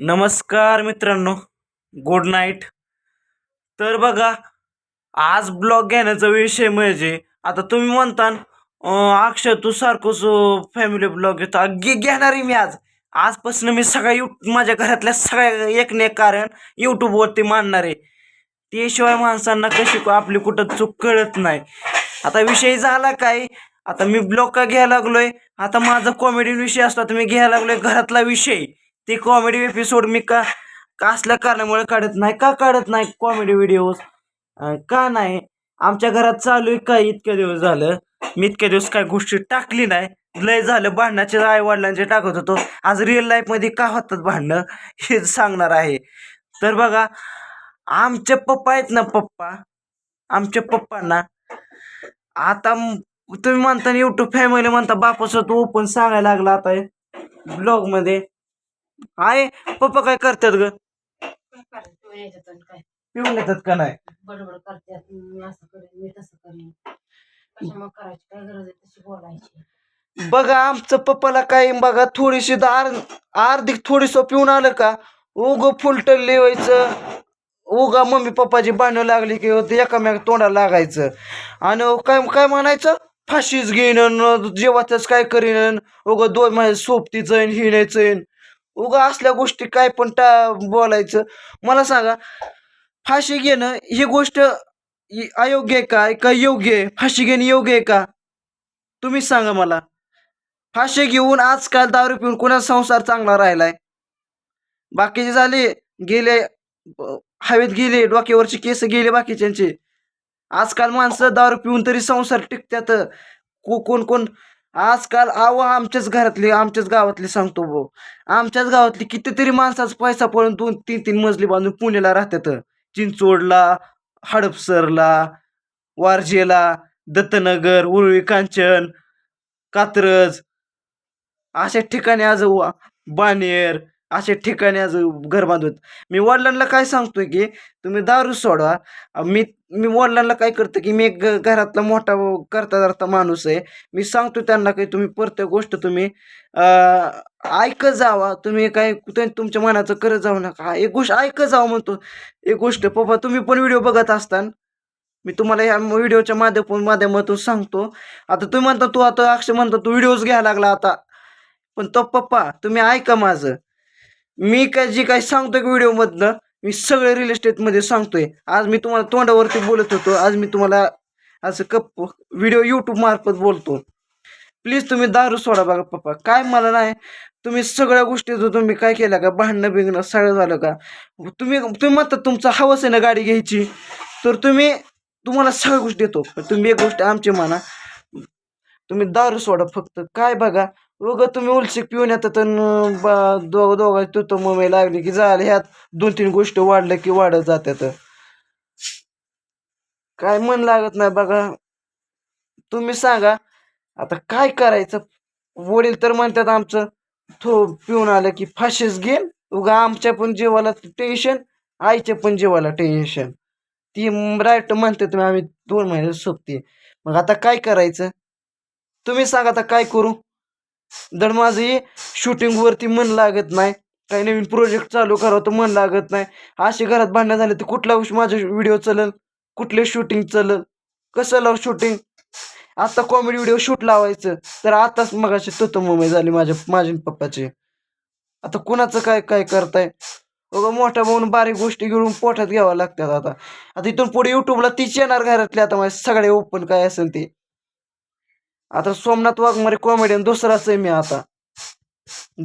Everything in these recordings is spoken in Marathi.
नमस्कार मित्रांनो गुड नाईट तर बघा आज ब्लॉग घेण्याचा विषय म्हणजे आता तुम्ही म्हणता अक्षय तू सारखंच फॅमिली ब्लॉग घेतो. अगदी घेणार आहे मी आज. आजपासून मी सगळ्या यू माझ्या घरातल्या सगळ्या एक एक कारण यूट्यूबवरती मांडणार आहे. त्याशिवाय माणसांना कशी आपली कुठं चूक कळत नाही. आता विषय झाला काय? आता मी ब्लॉग का घ्यायला लागलोय? आता माझा कॉमेडी विषय असतो आता मी घ्यायला लागलोय घरातला विषय. ते कॉमेडी एपिसोड मी का का असल्या कारणामुळे काढत नाही. का काढत नाही कॉमेडी व्हिडिओज का नाही? आमच्या घरात चालू आहे काय इतक्या दिवस झालं. मी इतक्या दिवस काय गोष्टी टाकली नाही. लय झालं भांडणाचे आई वडिलांचे टाकत होतो. आज रिअल लाईफमध्ये का होतात भांडणं? हे सांगणार आहे. तर बघा आमचे पप्पा आहेत ना पप्पा? आमच्या पप्पांना आता तुम्ही म्हणता युट्यूब फॅमिली म्हणता बापासोबत ओपन सांगायला लागला आता. ब्लॉगमध्ये. आहे पप्पा काय करतात ग? पिऊन येतात का नाही? बडबड करतात मी असं करेन मी तसं करेन. कशामुळे करायची काय गरज आहे तशी बोलायची. बघा आमचं पप्पाला काय बघा थोडीशी दार अर्धी थोडीस पिऊन आलं का उग फुलटल्ली व्हायचं. उगा मम्मी पप्पाची भांडणं लागली की एकामेक तोंडाला लागायचं. आणि काय काय म्हणायचं? फाशीच घेईन जेव्हाच काय करीन. उगा दोन माझ्या सोबतीचं हिण्याचं उगा असल्या गोष्टी काय पण टा बोलायचं. मला सांगा फाशी घेणं ही गोष्ट अयोग्य आहे का? का योग्य आहे? फाशी घेणं योग्य आहे का? तुम्हीच सांगा मला. फाशी घेऊन आजकाल दारू पिऊन कोणाचा संसार चांगला राहिलाय? बाकीचे झाले गेले हवेत गेले डोक्यावरचे केस गेले बाकीच्यांचे. आजकाल माणसं दारू पिऊन तरी संसार टिकत्यात. को कोण कोण आजकाल आव आमच्याच घरातली आमच्याच गावातली सांगतो भाऊ. आमच्याच गावातली कितीतरी माणसाचा पैसा पळून दोन तीन तीन मजली बांधून पुण्याला राहतात. चिंचोडला हडपसरला वारजेला दत्तनगर उर्वी कांचन कात्रज. अशा ठिकाणी आज बानेर असे ठिकाणी आज घर बांधवत मी वडिलांना काय सांगतोय की तुम्ही दारू सोडा. मी मी वडिलांना काय करतो की मी एक घरातला मोठा करता धरता माणूस आहे. मी सांगतो त्यांना की तुम्ही प्रत्येक गोष्ट तुम्ही ऐकत जावा. तुम्ही काय तुमच्या मनाचं करत जाऊ नका. हा, एक गोष्ट ऐकत जावं म्हणतो. एक गोष्ट पप्पा तुम्ही पण व्हिडिओ बघत असताना. मी तुम्हाला ह्या व्हिडिओच्या माध्यम माध्यमातून सांगतो. आता तुम्ही म्हणता तू आता अक्षय म्हणता तू व्हिडिओज घ्यायला लागला आता. पण तो पप्पा तुम्ही ऐका माझं. मी काय जे काय सांगतोय व्हिडिओमधनं मी सगळे रिअल इस्टेटमध्ये सांगतोय. आज मी तुम्हाला तोंडावरती बोलत होतो आज मी तुम्हाला असं कप व्हिडिओ यूट्यूब मार्फत बोलतो. प्लीज तुम्ही दारू सोडा बघा पप्पा. काय मला नाही तुम्ही सगळ्या गोष्टी तुम्ही काय केलं का भांडणं बिंगणं सगळं झालं का तुम्ही तुम्ही म्हणता तुमचा हवस आहे ना गाडी घ्यायची तर तुम्ही तुम्हाला सगळ्या गोष्टी देतो. पण तुम्ही एक गोष्ट आमची म्हणा तुम्ही दारू सोडा फक्त. काय बघा उग तुम्ही उलशी पिऊन येतात अन बा- तू तो मम्मी लागली की झालं ह्यात दोन तीन गोष्टी वाढल्या की वाढत जात्यात. काय मन लागत नाही बघा. तुम्ही सांगा आता काय करायचं? वडील तर म्हणतात आमचं थो पिऊन आलं की फाशीच घेईन उगा आमच्या पण जीवाला टेन्शन आईच्या पण जीवाला टेन्शन ती राईट म्हणते तुम्ही आम्ही दोन महिने सोपते मग आता काय करायचं? तुम्ही सांगा आता काय करू? दड माझी शूटिंगवरती मन लागत नाही. काही नवीन प्रोजेक्ट चालू करावं तर मन लागत नाही. अशी घरात भांडणं झाले तर कुठला माझे व्हिडिओ चलल कुठले शूटिंग चलल कसं लाव शूटिंग आता कॉमेडी व्हिडिओ शूट लावायचं. तर आताच मगाशी तो मुंबई झाली माझ्या माझ्या पप्पाची. आता कुणाचं काय काय करताय? अगं मोठ्या भाऊन बारीक गोष्टी घेऊन पोटात घ्याव्या लागतात आता. आता इथून पुढे युट्यूबला तीच येणार घरातले आता माझे सगळे ओपन काय असेल ते. आता सोमनाथ वाघमारे कॉमेडियन दुसराच आहे मी आता.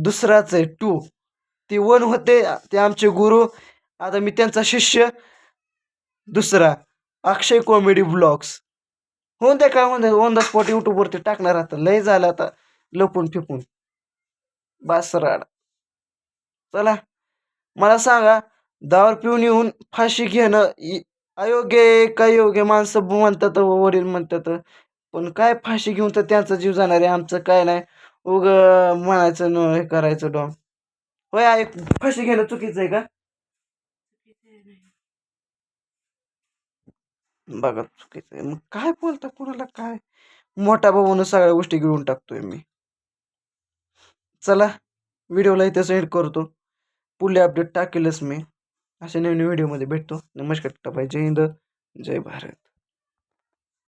दुसराच आहे टू ती वन होते ते आमचे गुरु. आता मी त्यांचा शिष्य. दुसरा अक्षय कॉमेडी ब्लॉग्स होऊन द्या काय होऊन द्या ऑन द स्पॉट यूट्यूबवरती टाकणार आता. लय झालं आता लपून फिपून. बासराड. चला मला सांगा दावर पिऊन येऊन फाशी घेणं अयोग्य आहे का योग्य माणसं म्हणतात वडील म्हणतात. पण काय फाशी घेऊन तर त्यांचा जीव जाणार आहे आमचं काय नाही. उग म्हणायचं न हे करायचं डॉन होय आहे फाशी घेणं चुकीचं आहे का? बघा चुकीचं आहे. मग काय बोलता कुणाला काय? मोठा भाऊन सगळ्या गोष्टी गिळून टाकतोय मी. चला व्हिडिओला इथे सेंड करतो. पुढले अपडेट टाकेलच मी. अशा नवीन व्हिडिओमध्ये भेटतो. नमस्कार टाटा जय हिंद. जय भारत.